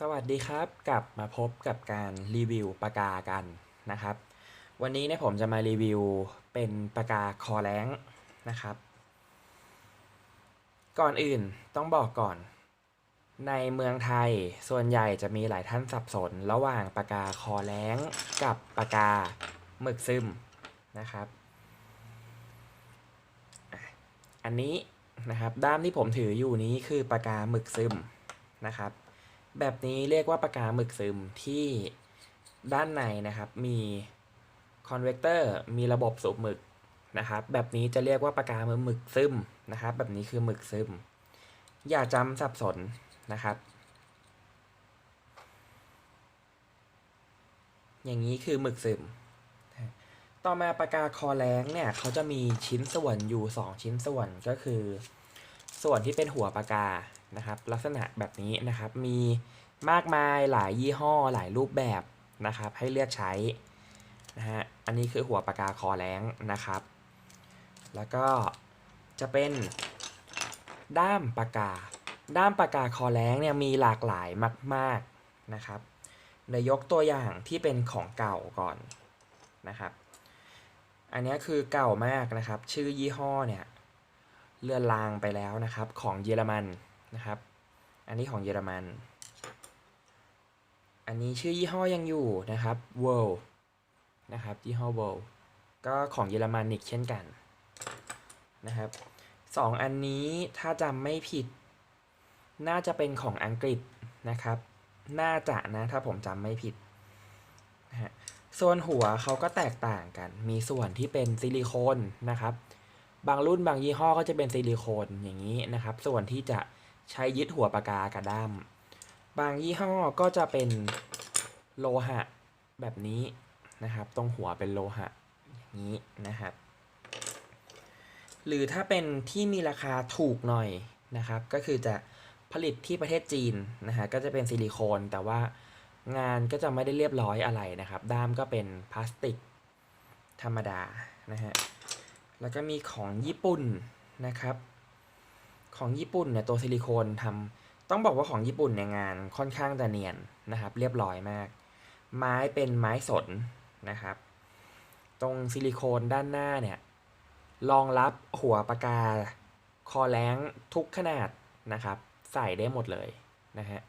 สวัสดีครับกลับมาพบกับการรีวิวปากกากันนะครับ วันนี้เนี่ยผมจะมารีวิวเป็นปากกาคอแรงนะครับ ก่อนอื่นต้องบอกก่อน ในเมืองไทยส่วนใหญ่จะมีหลายท่านสับสน ระหว่างปากกาคอแรงกับปากกาหมึกซึมนะครับ อันนี้นะครับด้ามที่ผมถืออยู่นี้คือปากกาหมึกซึมนะครับ แบบนี้เรียกว่าปากกาหมึกซึมที่ด้านในนะครับ มีคอนเวกเตอร์มีระบบสูบหมึกนะครับ แบบนี้จะเรียกว่าปากกาหมึกซึมนะครับ แบบนี้คือหมึกซึม อย่าจำสับสนนะครับ อย่างนี้คือหมึกซึม ต่อมาปากกาคอแรงเนี่ยเขาจะมีชิ้นส่วนอยู่ 2 ชิ้นส่วนก็คือ ส่วนที่เป็นหัวปากกา นะครับลักษณะแบบนี้นะครับมีมากมายหลายยี่ห้อหลายรูปแบบนะครับให้เลือกใช้นะฮะอันนี้คือหัวปากกาคอแรงนะครับ แล้วก็จะเป็นด้ามปากกา ด้ามปากกาคอแรงเนี่ยมีหลากหลายมาก ๆนะครับเดี๋ยวยกตัวอย่างที่เป็นของเก่าก่อนนะครับ อันนี้คือเก่ามากนะครับ ชื่อยี่ห้อเนี่ยเลือนลางไปแล้วนะครับ ของเยอรมัน นะครับ อันนี้ของเยอรมัน อันนี้ชื่อยี่ห้อยังอยู่นะครับ World นะครับยี่ห้อ World ก็ของเยอรมันอีกเช่นกันนะครับสองอันนี้ถ้าจำไม่ผิด น่าจะเป็นของอังกฤษนะครับ น่าจะนะถ้าผมจำไม่ผิดนะฮะส่วนหัวเขาก็แตกต่างกัน มีส่วนที่เป็นซิลิโคนนะครับ บางรุ่นบางยี่ห้อก็จะเป็นซิลิโคนอย่างนี้นะครับ ส่วนที่จะ ใช้ยึดหัวปากกากระด้าม บางยี่ห้อก็จะเป็นโลหะแบบนี้นะครับ ตรงหัวเป็นโลหะอย่างนี้นะครับ หรือถ้าเป็นที่มีราคาถูกหน่อยนะครับ ก็คือจะผลิตที่ประเทศจีนนะฮะก็จะเป็นซิลิโคนแต่ว่างานก็จะไม่ได้เรียบร้อยอะไรนะครับ ด้ามก็เป็นพลาสติกธรรมดานะฮะแล้วก็มีของญี่ปุ่นนะครับ ของญี่ปุ่นเนี่ยตัวซิลิโคนทำต้องบอกว่าของญี่ปุ่นเนี่ยงานค่อนข้างจะเนียนนะครับ เรียบร้อยมาก ไม้เป็นไม้สนนะครับ ตรงซิลิโคนด้านหน้าเนี่ยรองรับหัวปากกา คอแรงทุกขนาดนะครับ ใส่ได้หมดเลยนะฮะ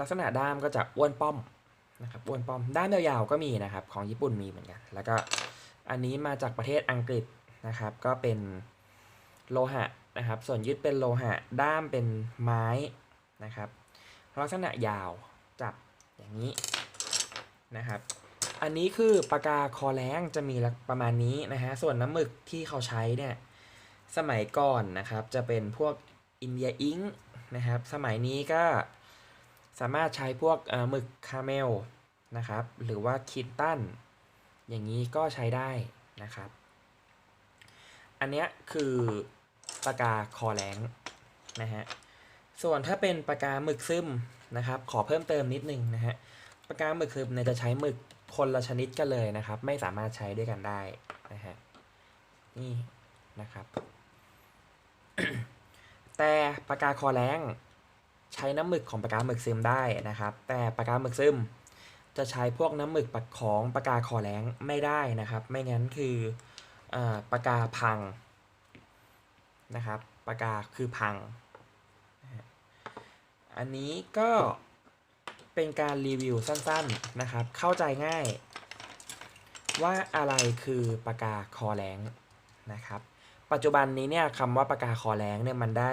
ลักษณะด้ามก็จะอ้วนป้อมนะครับอ้วนป้อมด้ามยาวๆก็มีนะครับ ของญี่ปุ่นมีเหมือนกัน แล้วก็อันนี้มาจากประเทศอังกฤษนะครับ ก็เป็นโลหะ นะครับ ส่วนยึดเป็นโลหะ ด้ามเป็นไม้นะครับ ลักษณะยาวจับอย่างนี้นะครับ อันนี้คือปากกาคอแรงจะมีประมาณนี้นะฮะ ส่วนน้ำหมึกที่เขาใช้เนี่ยสมัยก่อนนะครับจะเป็นพวกอินเดียอิงนะครับ สมัยนี้ก็สามารถใช้พวกหมึกคาเมลนะครับ หรือว่าคิตตันอย่างนี้ก็ใช้ได้นะครับ อันเนี้ยคือ ปากกาคอแรงนะฮะส่วนถ้าเป็นปากกาหมึกซึมนะครับ ขอเพิ่มเติมนิดนึงนะฮะปากกาหมึกซึมเนี่ยจะใช้หมึกคนละชนิดกันเลยนะครับ ไม่สามารถใช้ด้วยกันได้นะฮะนี่นะครับ แต่ปากกาคอแรงใช้น้ำหมึกของปากกาหมึกซึมได้นะครับ แต่ปากกาหมึกซึมจะใช้พวกน้ำหมึกปักของปากกาคอแรงไม่ได้นะครับ ไม่งั้นคืออปากกาพัง นะครับปากกาคือพัง อันนี้ก็เป็นการรีวิวสั้นๆนะครับ เข้าใจง่าย ว่าอะไรคือปากกาคอแรงนะครับ ปัจจุบันนี้เนี่ยคำว่าปากกาคอแรงเนี่ยมันได้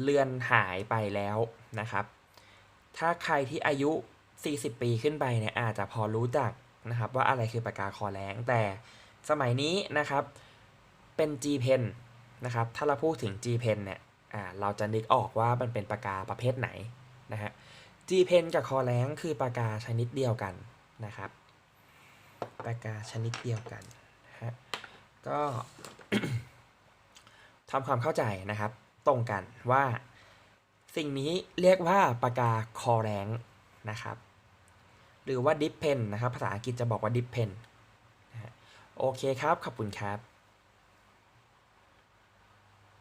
เลื่อนหายไปแล้วนะครับ ถ้าใครที่อายุ 40 ปีขึ้นไปเนี่ยอาจจะพอรู้จักนะครับว่าอะไรคือปากกาคอแรงแต่สมัยนี้นะครับเป็น G Pen นะครับ ถ้าเราพูดถึง G Pen เนี่ยเราจะนึกออกว่ามันเป็นปากกาประเภทไหนนะฮะ G Pen กับคอแรงคือปากกาชนิดเดียวกันนะครับ ปากกาชนิดเดียวกันฮะ ก็ทำความเข้าใจนะครับ ตรงกันว่าสิ่งนี้เรียกว่าปากกาคอแรงนะครับ หรือว่าดิฟเพนนะครับ ภาษาอังกฤษจะบอกว่าดิฟเพนโอเคครับ ขอบคุณครับ